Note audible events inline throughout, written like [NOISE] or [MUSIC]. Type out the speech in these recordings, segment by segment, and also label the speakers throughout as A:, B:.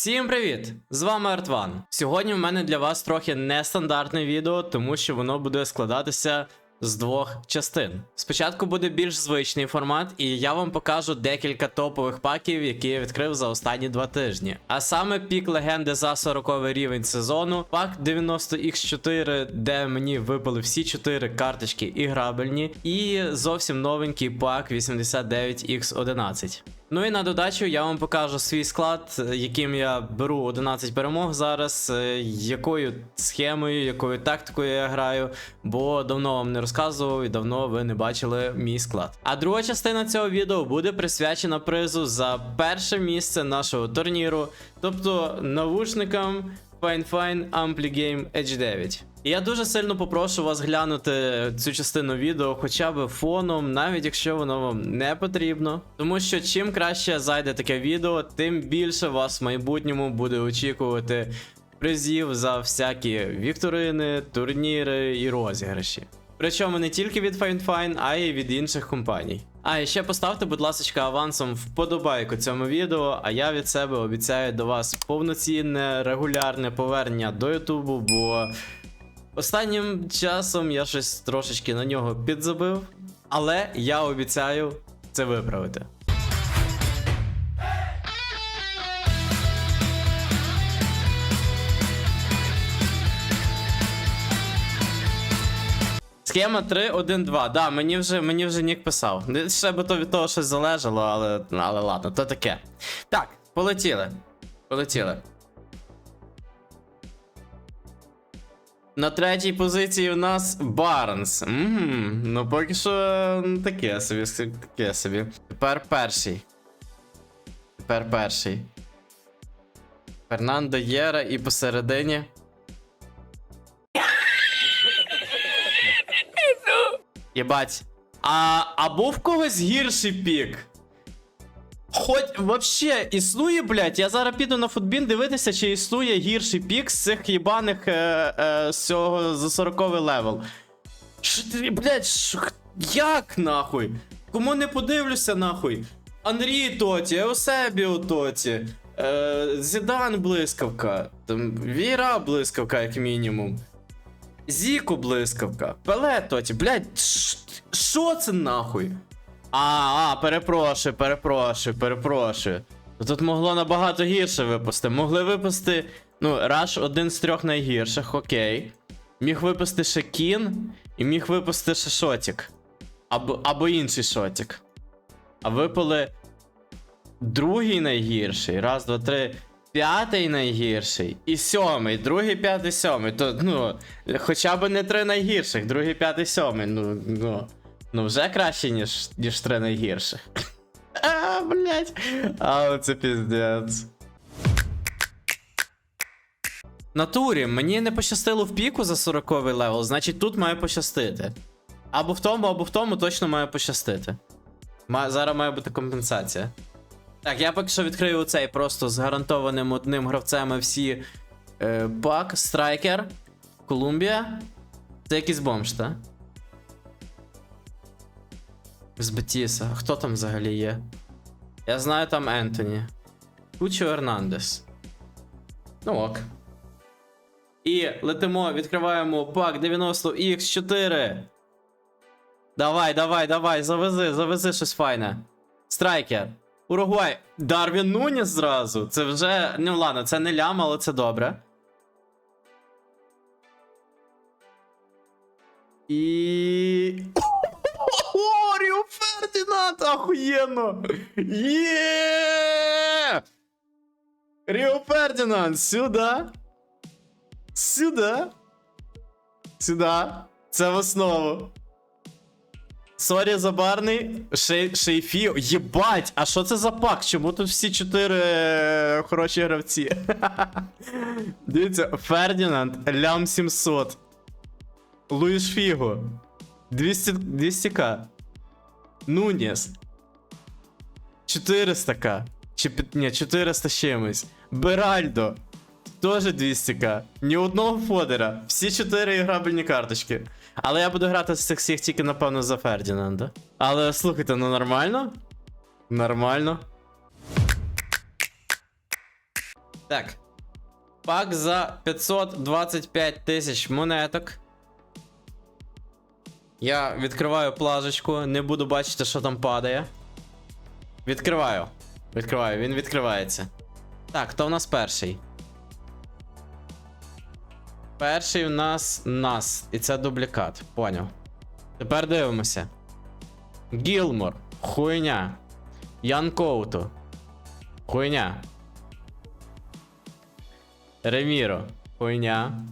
A: Всім привіт! З вами Артван. Сьогодні в мене для вас трохи нестандартне відео, тому що воно буде складатися з двох частин. Спочатку буде більш звичний формат, і я вам покажу декілька топових паків, які я відкрив за останні два тижні. А саме пік легенди за 40 рівень сезону, пак 90x4, де мені випали всі 4 карточки іграбельні, і зовсім новенький пак 89x11. Ну і на додачу я вам покажу свій склад, яким я беру 11 перемог зараз, е, якою схемою, якою тактикою я граю, бо давно вам не розказував і давно ви не бачили мій склад. А друга частина цього відео буде присвячена призу за перше місце нашого турніру, тобто навушникам Fine Fine Ampli Game H9. І я дуже сильно попрошу вас глянути цю частину відео хоча б фоном, навіть якщо воно вам не потрібно. Тому що чим краще зайде таке відео, тим більше вас в майбутньому буде очікувати призів за всякі вікторини, турніри і розіграші. Причому не тільки від Fine Fine, а й від інших компаній. А і ще поставте, будь ласка, авансом вподобайку цьому відео, а я від себе обіцяю до вас повноцінне, регулярне повернення до Ютубу, бо останнім часом я щось трошечки на нього підзабив, але я обіцяю це виправити. Схема 3-1-2. Да, мені вже мені вже нік писав. Ще би то від того щось залежало, але, але ладно, то таке. Так, полетіли. Полетіли. На третій позиції у нас Барнс. Мгм, Ну поки що таке собі, таке собі. Тепер перший. Тепер перший. Фернандо Єра і посередині. Єбать. А, а був когось гірший пік? Хоч вообще існує, блядь, я зараз піду на футбін дивитися, чи існує гірший пік з цих їбаних е, е, з цього за 40 левел. Що блядь, х- як нахуй? Кому не подивлюся, нахуй? Анрій Тоті, Еусебіо Тоті, е, Зідан блискавка, там, Віра блискавка, як мінімум. Зіку блискавка. Пеле тоті, блядь, що це нахуй? А, а, перепрошую, перепрошую, перепрошую. Тут могло набагато гірше випасти. Могли випасти. Ну, Раш один з трьох найгірших, окей. Міг випасти ще Кін, і міг випасти ще Шотік. Або, або інший Шотік. А випали другий найгірший. Раз, два, три. П'ятий найгірший і сьомий, другий, п'ятий, сьомий. То, ну, хоча б не три найгірших, другий, п'ятий, сьомий. Ну, ну, ну вже краще, ніж, ніж три найгірших. [LAUGHS] А, блять. Але це піздець. Натурі, мені не пощастило в піку за 40 левел, значить тут має пощастити. Або в тому, або в тому точно має пощастити. Ма- зараз має бути компенсація. Так, я поки що відкрию цей просто з гарантованим одним гравцем всі Бак, Страйкер, Колумбія. Це якийсь бомж, так? З Бетіса. Хто там взагалі є? Я знаю там Ентоні. Кучо Ернандес. Ну ок. І летимо, відкриваємо пак 90X4. Давай, давай, давай, завези, завези щось файне. Страйкер. Уругвай. Дарвін Нуніс зразу. Це вже. Ну ладно, це не лям, але це добре. І. Фердінанд! Охуєнно! Є! Ріо Фердінанд, сюди. Сюди. Сюди. Це в основу. Сорі, забарний. Шей, шейфі. Єбать, а що це за пак? Чому тут всі чотири е, хороші гравці? [LAUGHS] Дивіться, Фердінанд, Лям 700. Луїш Фіго. 200, 200к. Нуніс. 400к. Чи, ні, 400 з чимось. Беральдо. Теж 200к. Ні одного фодера. Всі 4 іграбельні карточки. Але я буду грати з цих всіх тільки, напевно, за Фердінанда. Але слухайте, ну нормально? Нормально. Так. Пак за 525 тисяч монеток. Я відкриваю плажечку, не буду бачити, що там падає. Відкриваю. Відкриваю, він відкривається. Так, хто в нас перший? Перший у нас нас. І це дублікат. Поняв. Тепер дивимося. Гілмор. Хуйня. Ян Коуту. Хуйня. Реміро. Хуйня.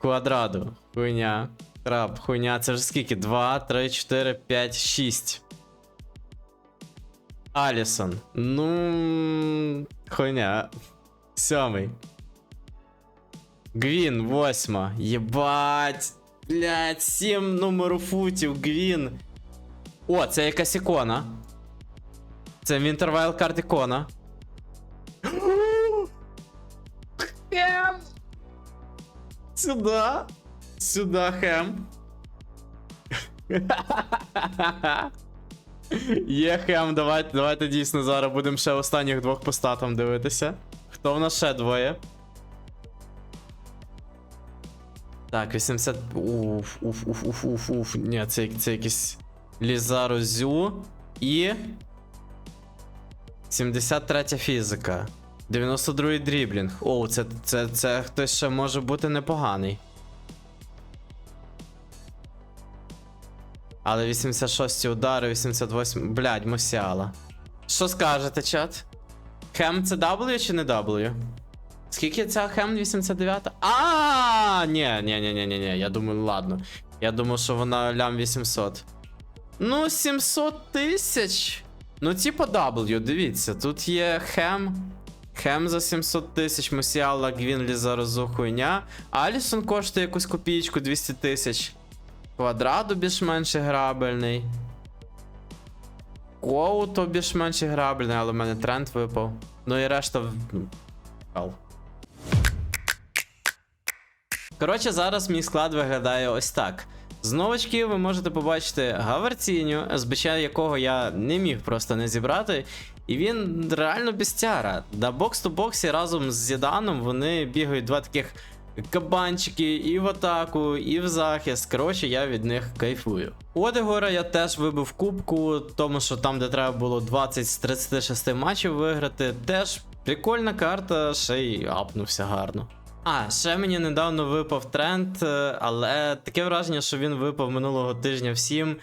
A: Квадраду. Хуйня. Трап. Хуйня. Це ж скільки? 2, 3, 4, 5, 6. Алісон. Ну. Хуйня. Сьомий. Гвін, восьма. Єбать. Блять, сім номеру футів, Гвін. О, це якась ікона. Це Вінтервайл карт ікона. [GASPS] Сюда. Сюда, хем. Є хем, давайте, давайте дійсно зараз будемо ще останніх двох по статам дивитися. Хто в нас ще двоє? Так, 80. Уф, уф, уф, уф, уф, уф. Ні, це, це якийсь Лізару Зю і. 73 фізика. 92 дріблінг. Оу, це, це, це хтось ще може бути непоганий. Але 86 удари, 88. Блядь, Мусіала. Що скажете, чат? Хем це W чи не W? Скільки ця хем 89? А, ні, ні, ні, ні, ні, ні. Я думаю, ладно. Я думав, що вона лям 800. Ну, 700 тисяч. Ну, типа W, дивіться, тут є хем. Хем за 700 тисяч, Мусіала, Гвінлі за хуйня. Алісон коштує якусь копійку 200 тисяч. Квадраду більш-менш грабельний. Коуто більш-менш грабельний, але в мене тренд випав. Ну і решта. ну. Коротше, зараз мій склад виглядає ось так. З новачків ви можете побачити Гаварціню, СБЧ якого я не міг просто не зібрати. І він реально бістяра. На бокс-то-боксі разом з Зіданом вони бігають два таких кабанчики і в атаку, і в захист. Коротше, я від них кайфую. Одегора я теж вибив кубку, тому що там, де треба було 20 з 36 матчів виграти, теж прикольна карта, ще й апнувся гарно. А, ще мені недавно випав тренд, е, але таке враження, що він випав минулого тижня всім.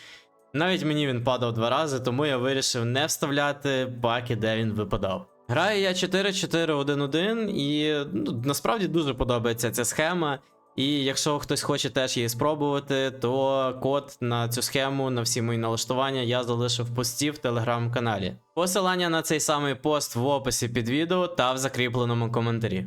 A: Навіть мені він падав два рази, тому я вирішив не вставляти паки, де він випадав. Граю я 4-4-1-1, і ну, насправді дуже подобається ця схема. І якщо хтось хоче теж її спробувати, то код на цю схему, на всі мої налаштування я залишив в пості в телеграм-каналі. Посилання на цей самий пост в описі під відео та в закріпленому коментарі.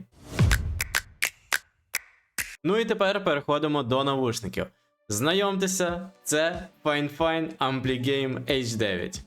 A: Ну і тепер переходимо до навушників. Знайомтеся, це FineFine AmpliGame H9.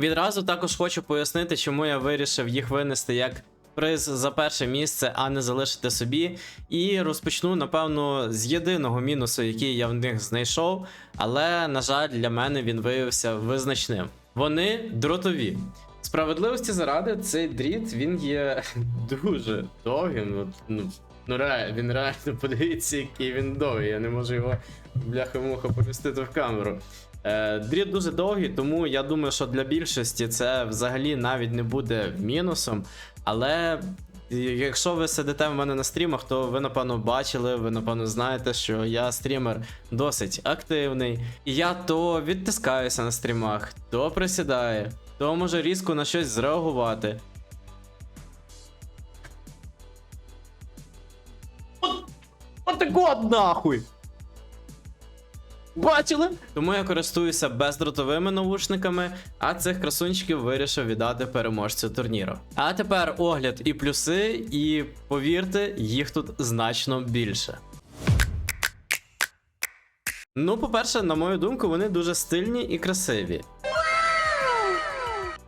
A: Відразу також хочу пояснити, чому я вирішив їх винести як приз за перше місце, а не залишити собі. І розпочну, напевно, з єдиного мінусу, який я в них знайшов, але, на жаль, для мене він виявився визначним. Вони дротові. Справедливості заради, цей дріт він є [LAUGHS] дуже довгим. Ну, ну реально, він реально [LAUGHS] подивіться, який він довгий. Я не можу його бляха-муха помістити в камеру. Е, дріт дуже довгий, тому я думаю, що для більшості це взагалі навіть не буде мінусом. Але якщо ви сидите в мене на стрімах, то ви напевно бачили, ви напевно знаєте, що я стрімер досить активний. І я то відтискаюся на стрімах, то присідаю, то може різко на щось зреагувати. От, от так от нахуй! Бачили? Тому я користуюся бездротовими навушниками, а цих красунчиків вирішив віддати переможцю турніру. А тепер огляд і плюси, і повірте, їх тут значно більше. Ну, по-перше, на мою думку, вони дуже стильні і красиві.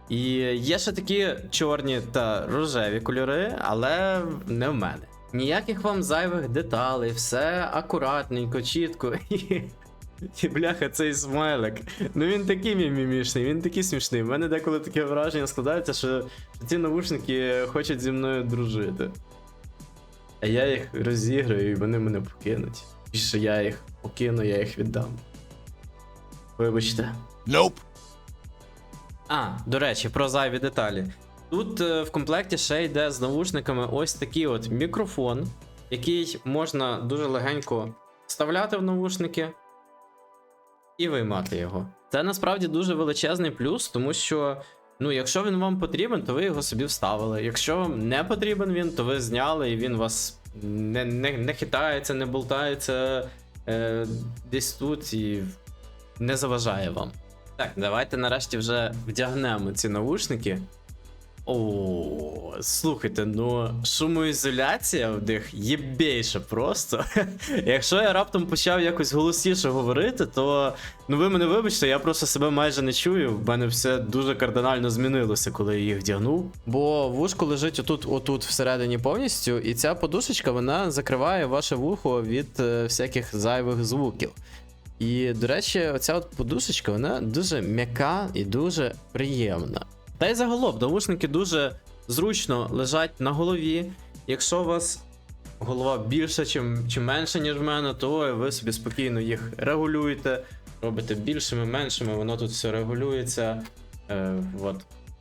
A: І є ще такі чорні та рожеві кольори, але не в мене. Ніяких вам зайвих деталей, все акуратненько, чітко. [LAUGHS] І бляха, цей смайлик. Ну він такий мімімішний, він такий смішний. У мене деколи таке враження складається, що ці навушники хочуть зі мною дружити. а я їх розіграю і вони мене покинуть. І що я їх покину, я їх віддам. Вибачте.
B: Nope.
A: А, до речі, про зайві деталі. Тут е, в комплекті ще йде з навушниками ось такий от мікрофон, який можна дуже легенько вставляти в навушники і виймати його. Це насправді дуже величезний плюс, тому що, ну, якщо він вам потрібен, то ви його собі вставили. Якщо вам не потрібен він, то ви зняли і він вас не, не, не хитається, не болтається е, десь тут і не заважає вам. Так, давайте нарешті вже вдягнемо ці наушники. О, слухайте, ну шумоізоляція в них єбейша просто. [LAUGHS] Якщо я раптом почав якось голосніше говорити, то ну ви мене вибачте, я просто себе майже не чую. В мене все дуже кардинально змінилося, коли я їх вдягнув. Бо вушко лежить отут, отут всередині повністю, і ця подушечка вона закриває ваше вухо від е, всяких зайвих звуків. І, до речі, оця от подушечка, вона дуже м'яка і дуже приємна. Та й загалом, навушники дуже зручно лежать на голові. Якщо у вас голова більша чи, чи менша, ніж в мене, то ви собі спокійно їх регулюєте, робите більшими, меншими, воно тут все регулюється. Е, от.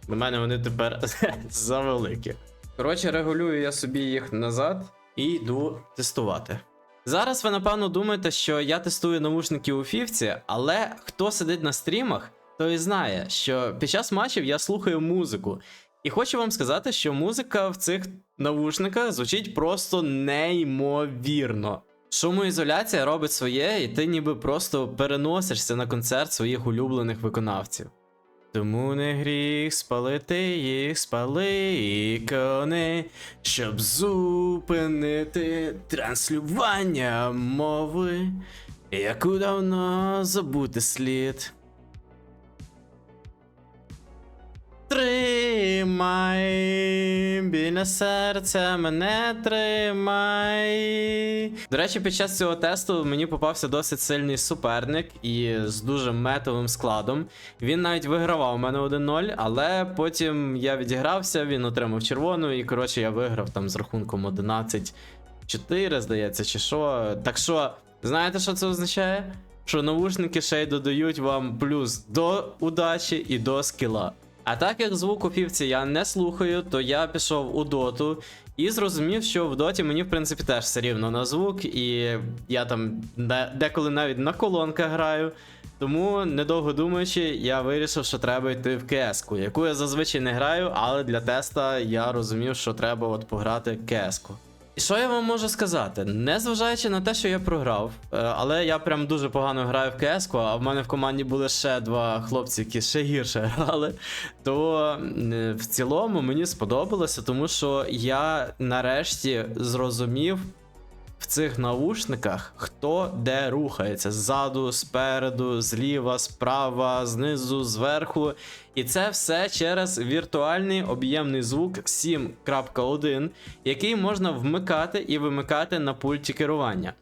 A: У мене вони тепер [LAUGHS] завеликі. Коротше, регулюю я собі їх назад і йду тестувати. Зараз ви напевно думаєте, що я тестую навушники у фівці, але хто сидить на стрімах, той знає, що під час матчів я слухаю музику. І хочу вам сказати, що музика в цих навушниках звучить просто неймовірно. Шумоізоляція робить своє, і ти ніби просто переносишся на концерт своїх улюблених виконавців. Тому не гріх спалити їх, спали ікони, щоб зупинити транслювання мови, яку давно забути слід. Тримай, біля серця мене тримай. До речі, під час цього тесту мені попався досить сильний суперник і з дуже метовим складом. Він навіть вигравав у мене 1-0, але потім я відігрався, він отримав червону, і коротше я виграв там з рахунком 11-4, здається, чи що. Так що, знаєте, що це означає? Що навушники ще й додають вам плюс до удачі і до скіла. А так як звук у півці я не слухаю, то я пішов у доту і зрозумів, що в доті мені в принципі теж все рівно на звук, і я там деколи навіть на колонках граю. Тому, недовго думаючи, я вирішив, що треба йти в КС-ку, яку я зазвичай не граю, але для теста я розумів, що треба от пограти КС-ку. Що я вам можу сказати? Незважаючи на те, що я програв, е, але я прям дуже погано граю в КС, а в мене в команді були ще два хлопці, які ще гірше [LAUGHS] грали. То е, в цілому мені сподобалося, тому що я нарешті зрозумів в цих наушниках, хто де рухається: ззаду, спереду, зліва, справа, знизу, зверху. І це все через віртуальний об'ємний звук 7.1, який можна вмикати і вимикати на пульті керування.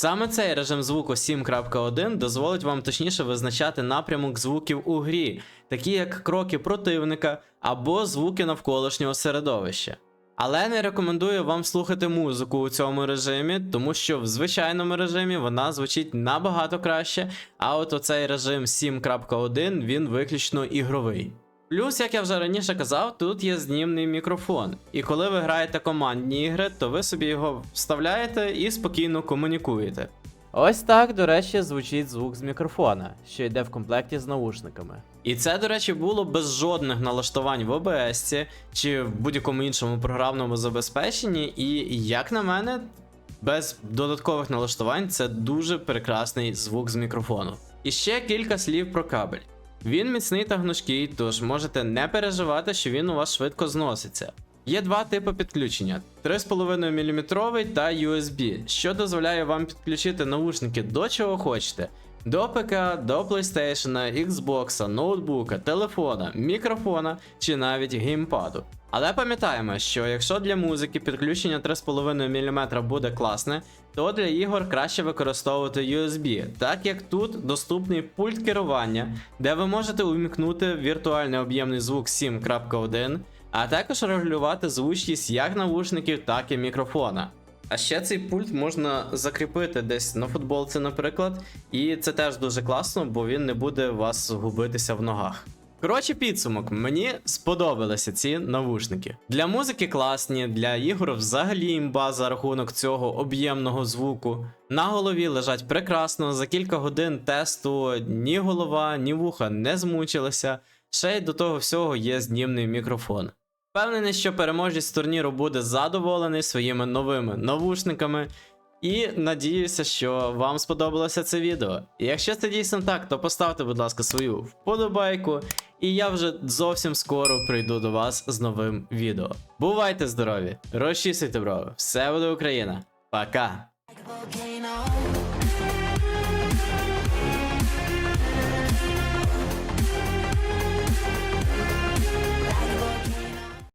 A: Саме цей режим звуку 7.1 дозволить вам точніше визначати напрямок звуків у грі, такі як кроки противника або звуки навколишнього середовища. Але не рекомендую вам слухати музику у цьому режимі, тому що в звичайному режимі вона звучить набагато краще, а от оцей режим 7.1 він виключно ігровий. Плюс, як я вже раніше казав, тут є знімний мікрофон. І коли ви граєте командні ігри, то ви собі його вставляєте і спокійно комунікуєте. Ось так, до речі, звучить звук з мікрофона, що йде в комплекті з наушниками. І це, до речі, було без жодних налаштувань в OBS чи в будь-якому іншому програмному забезпеченні. І, як на мене, без додаткових налаштувань це дуже прекрасний звук з мікрофону. І ще кілька слів про кабель. Він міцний та гнучкий, тож можете не переживати, що він у вас швидко зноситься. Є два типи підключення: 3,5 мм та USB, що дозволяє вам підключити наушники до чого хочете. До ПК, до PlayStation, Xbox, ноутбука, телефона, мікрофона чи навіть геймпаду. Але пам'ятаємо, що якщо для музики підключення 3,5 мм буде класне, то для ігор краще використовувати USB, так як тут доступний пульт керування, де ви можете увімкнути віртуальний об'ємний звук 7.1, а також регулювати звучність як навушників, так і мікрофона. А ще цей пульт можна закріпити десь на футболці, наприклад, і це теж дуже класно, бо він не буде вас губитися в ногах. Коротше, підсумок, мені сподобалися ці навушники. Для музики класні, для ігор взагалі імба за рахунок цього об'ємного звуку. На голові лежать прекрасно, за кілька годин тесту ні голова, ні вуха не змучилися. Ще й до того всього є знімний мікрофон. Впевнений, що переможець турніру буде задоволений своїми новими навушниками. І надіюся, що вам сподобалося це відео. І якщо це дійсно так, то поставте, будь ласка, свою вподобайку, і я вже зовсім скоро прийду до вас з новим відео. Бувайте здорові! Розчісуйте брови! Все буде Україна! Пока!